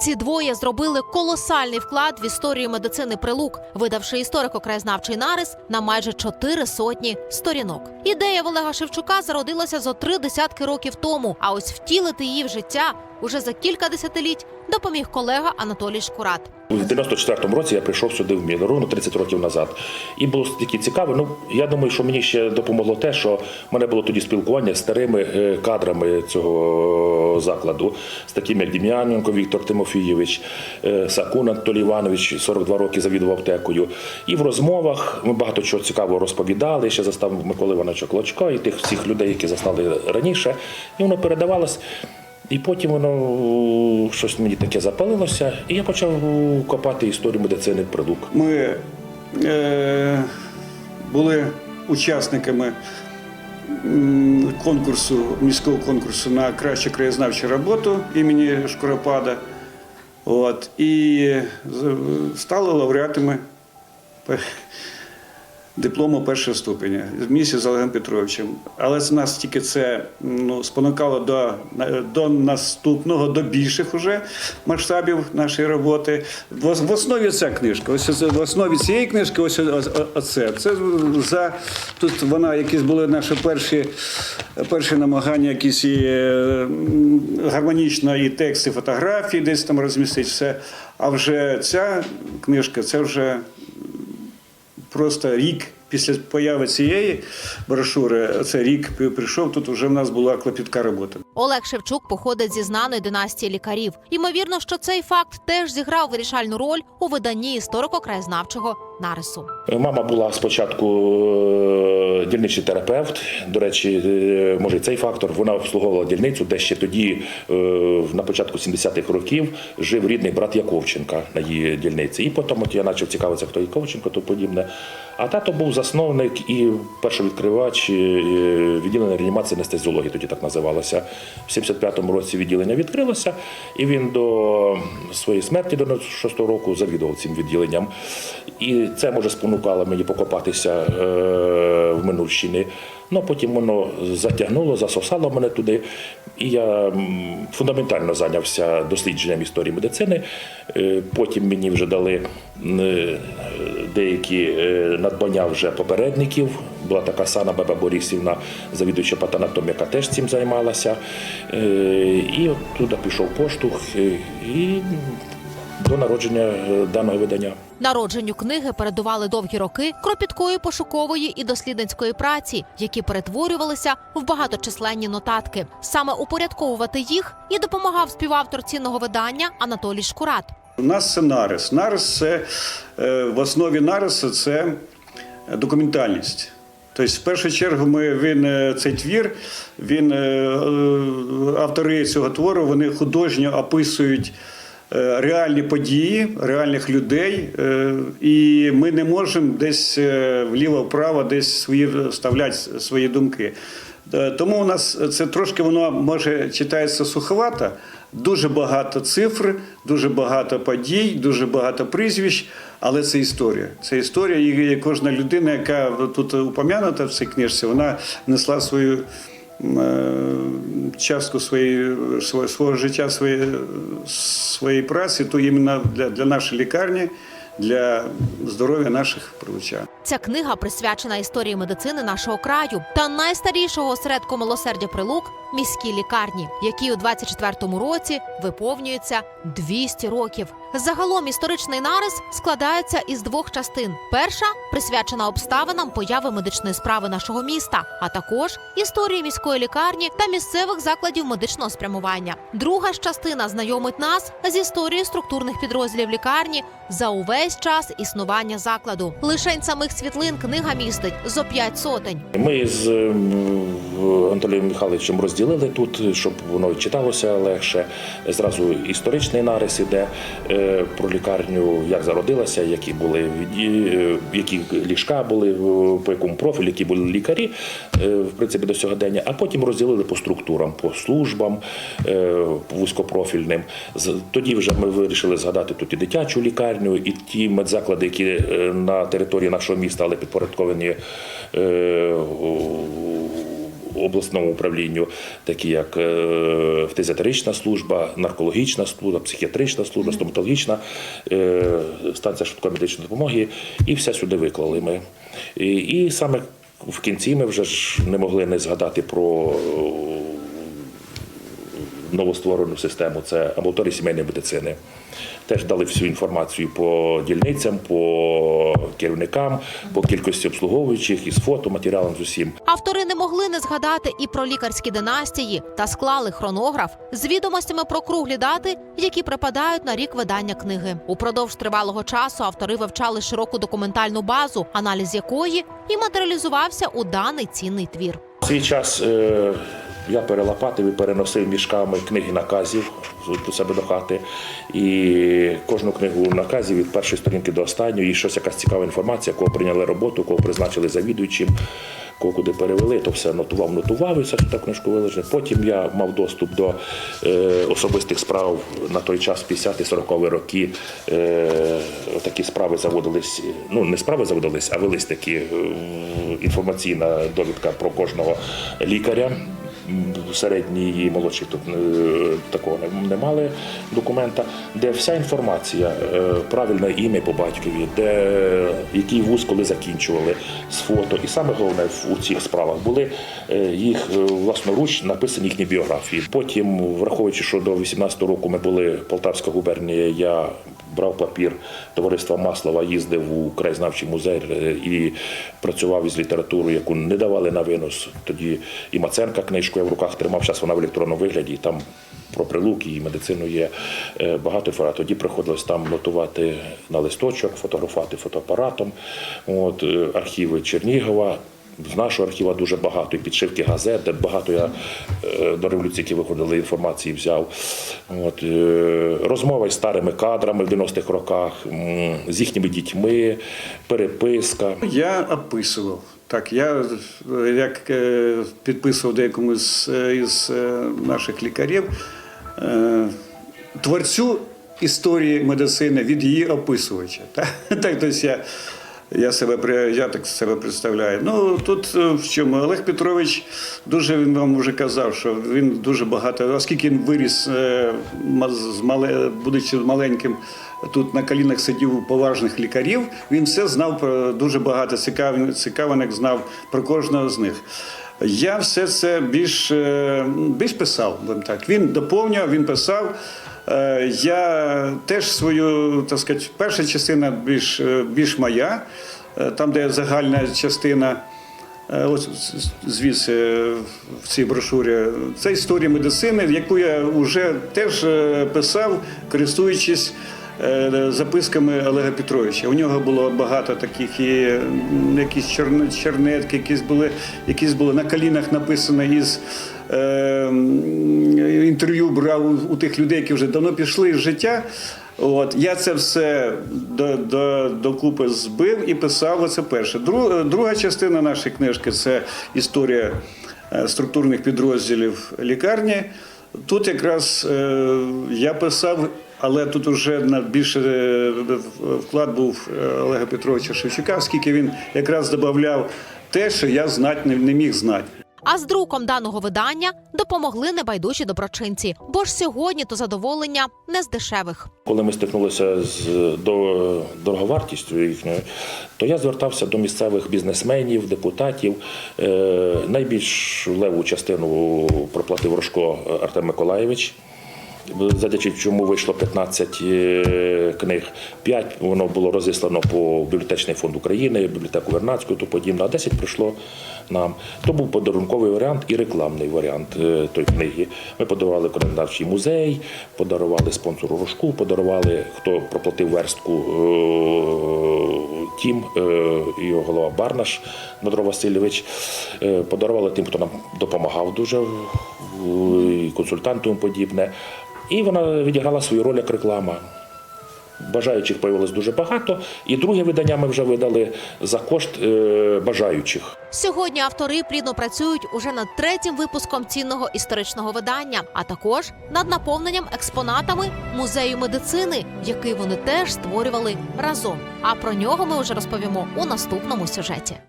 Ці двоє зробили колосальний вклад в історію медицини прилук, видавши історико-краєзнавчий нарис на майже чотири сотні сторінок. Ідея Олега Шевчука зародилася зо три десятки років тому. А ось втілити її в життя уже за кілька десятиліть допоміг колега Анатолій Шкурат. У 94-му році я прийшов сюди в Міль, ровно 30 років назад. І було таке цікаве. Ну я думаю, що мені ще допомогло те, що в мене було тоді спілкування з старими е, кадрами цього закладу, з такими як Дім'яненко Віктор Тимофійович, е, Сакун Анатолій Іванович, 42 роки завідував аптекою. І в розмовах ми багато чого цікавого розповідали. Ще застав Миколи Івановича Клочка і тих всіх людей, які застали раніше. І воно передавалось. І потім воно щось мені таке запалилося, і я почав копати історію медицини прилук. Ми е, були учасниками конкурсу, міського конкурсу на кращу краєзнавчу роботу імені Шкуропада. От, і стали лауреатами диплому першого ступеня в місті з Олегом Петровичем. Але з нас тільки це ну, спонукало до, до наступного, до більших уже масштабів нашої роботи. В, в основі ця книжка. Ось в основі цієї книжки, ось оце. Це за тут вона якісь були наші перші, перші намагання, якісь і е, гармонічно і текст, і фотографії десь там розмістити все. А вже ця книжка, це вже просто рік після появи цієї брошури, це рік прийшов, тут вже в нас була клопітка робота. Олег Шевчук походить зі знаної династії лікарів. Ймовірно, що цей факт теж зіграв вирішальну роль у виданні історико-краєзнавчого нарису. Мама була спочатку е, дільничний терапевт. До речі, е, може цей фактор. Вона обслуговувала дільницю, де ще тоді, е, на початку 70-х років, жив рідний брат Яковченка на її дільниці. І потім от я почав цікавитися, хто Яковченко, то подібне. А тато був засновник і першовідкривач відділення реанімації анестезіології, тоді так називалося. В 75-му році відділення відкрилося, і він до своєї смерті, до 96-го року, завідував цим відділенням. І це може спонукало мені покопатися е, в Минульщині. Ну, потім воно затягнуло, засосало мене туди. І я фундаментально зайнявся дослідженням історії медицини. Е, Потім мені вже дали е, деякі е, надбання вже попередників. Була така Сана Баба Борисівна, завідуюча патанатом, яка теж цим займалася. І от туди пішов поштовх і до народження е, даного видання. Народженню книги передували довгі роки кропіткої пошукової і дослідницької праці, які перетворювалися в багаточисленні нотатки. Саме упорядковувати їх і допомагав співавтор цінного видання Анатолій Шкурат. У нас це нарис. Нарис це е, в основі нарису це документальність. Тобто, в першу чергу, ми, він, е, цей твір, він, автори цього твору, вони художньо описують реальні події, реальних людей, е, і ми не можемо десь е, вліво-вправо десь свої вставляти свої думки. Е, Тому у нас це трошки воно може читається суховато. Дуже багато цифр, дуже багато подій, дуже багато прізвищ, але це історія. Це історія, і кожна людина, яка тут упомянута в цій книжці, вона несла свою е, частку своєї, свого життя, своєї, своєї праці, то іменно для, для нашої лікарні, для здоров'я наших прилучан. Ця книга присвячена історії медицини нашого краю та найстарішого осередку милосердя прилук міській лікарні, якій у 24-му році виповнюється 200 років. Загалом історичний нарис складається із двох частин: перша присвячена обставинам появи медичної справи нашого міста, а також історії міської лікарні та місцевих закладів медичного спрямування. Друга ж частина знайомить нас з історією структурних підрозділів лікарні за увесь час існування закладу. Лишень самих світлин книга містить зо п'ять сотень. Ми з ем, Анатолієм Михайловичем розділили тут, щоб воно читалося легше. Зразу історичний нарис іде е, про лікарню, як зародилася, які були е, які ліжка були, по якому профілі, які були лікарі, е, в принципі, до сьогодення. А потім розділили по структурам, по службам вузькопрофільним. Тоді вже ми вирішили згадати тут і дитячу лікарню, і ті медзаклади, які на території нашого міста, але підпорядковані обласному управлінню, такі як е, фтизіатрична служба, наркологічна служба, психіатрична служба, стоматологічна е, станція швидкої медичної допомоги, і все сюди виклали ми. І, і саме в кінці ми вже ж не могли не згадати про новостворену систему це амбулаторії сімейної медицини. Теж дали всю інформацію по дільницям, по керівникам, по кількості обслуговуючих із фото, матеріалом з усім. Автори не могли не згадати і про лікарські династії та склали хронограф з відомостями про круглі дати, які припадають на рік видання книги. Упродовж тривалого часу автори вивчали широку документальну базу, аналіз якої і матеріалізувався у даний цінний твір. Свій час е, я перелопатив і переносив мішками книги наказів до себе до хати. І кожну книгу наказів від першої сторінки до останньої, і щось якась цікава інформація, кого прийняли роботу, кого призначили завідуючим, кого куди перевели, то все нотував, нотував і все сюди книжку вилежить. Потім я мав доступ до е, особистих справ на той час, 50-40 роки. Е, такі справи заводились, ну не справи заводились, а велись такі е, інформаційна довідка про кожного лікаря. Середній і молодший тут е, такого не- мали документа, де вся інформація, е, правильне ім'я по батькові, де який вуз коли закінчували з фото. І саме головне у цих справах були е, їх власноруч написані їхні біографії. Потім, враховуючи, що до 18-го року ми були Полтавська губернія, я брав папір товариства Маслова, їздив у краєзнавчий музей е, і працював із літературою, яку не давали на винос. Тоді і Маценка книжку я в руках тримав, зараз вона в електронному вигляді, і там про прилуки і медицину є е, багато інформації. Тоді приходилось там нотувати на листочок, фотографувати фотоапаратом. От, е, архіви Чернігова. З нашого архіва дуже багато, і підшивки газет, де багато я е, до революції, які виходили, інформації взяв. От, е, розмова із старими кадрами в 90-х роках, з їхніми дітьми, переписка. Я описував. Так, я е, як е, підписував деякому з, е, із е, наших лікарів е, творцю історії медицини від її описувача. Так, так тобто я, я, себе, я так себе представляю. Ну тут е, в чому Олег Петрович дуже він вам вже казав, що він дуже багато, оскільки він виріс, е, з мале, будучи маленьким. Тут на колінах сидів поважних лікарів. Він все знав про дуже багато цікавин- цікавинок знав про кожного з них. Я все це більш, е, більш писав. так. Він доповнював, він писав. Е, Я теж свою, так сказати, перша частина більш, е, більш моя, е, там, де загальна частина. Ось звідси в цій брошурі. Це історія медицини, яку я вже теж писав, користуючись записками Олега Петровича. У нього було багато таких і якісь чернетки, якісь були, якісь були на колінах написані із інтерв'ю брав у, тих людей, які вже давно пішли з життя. От я це все до, до, докупи збив і писав. Оце перше. Друга, друга частина нашої книжки це історія е, структурних підрозділів лікарні. Тут якраз е, я писав, але тут вже на більше е, вклад був е, Олега Петровича Шевчука, оскільки він якраз додавав те, що я знати не міг знати. А з друком даного видання допомогли небайдужі доброчинці, бо ж сьогодні то задоволення не з дешевих. Коли ми стикнулися з дороговартістю їхньою, то я звертався до місцевих бізнесменів, депутатів. Е, найбільш леву частину проплатив Рожко Артем Миколаєвич. Завдячи чому вийшло 15 е, книг. 5 воно було розіслано по бібліотечний фонд України, бібліотеку Вернадську, то подібне, а 10 прийшло нам. То був подарунковий варіант і рекламний варіант е, тої книги. Ми подарували координавчий музей, подарували спонсору Рожку, подарували, хто проплатив верстку е, Тім, його голова Барнаш Дмитро Васильович. Подарували тим, хто нам допомагав дуже, е, і консультант подібне. І вона відіграла свою роль як реклама. Бажаючих появилось дуже багато, і друге видання ми вже видали за кошт е, бажаючих. Сьогодні автори плідно працюють уже над третім випуском цінного історичного видання, а також над наповненням експонатами музею медицини, який вони теж створювали разом. А про нього ми вже розповімо у наступному сюжеті.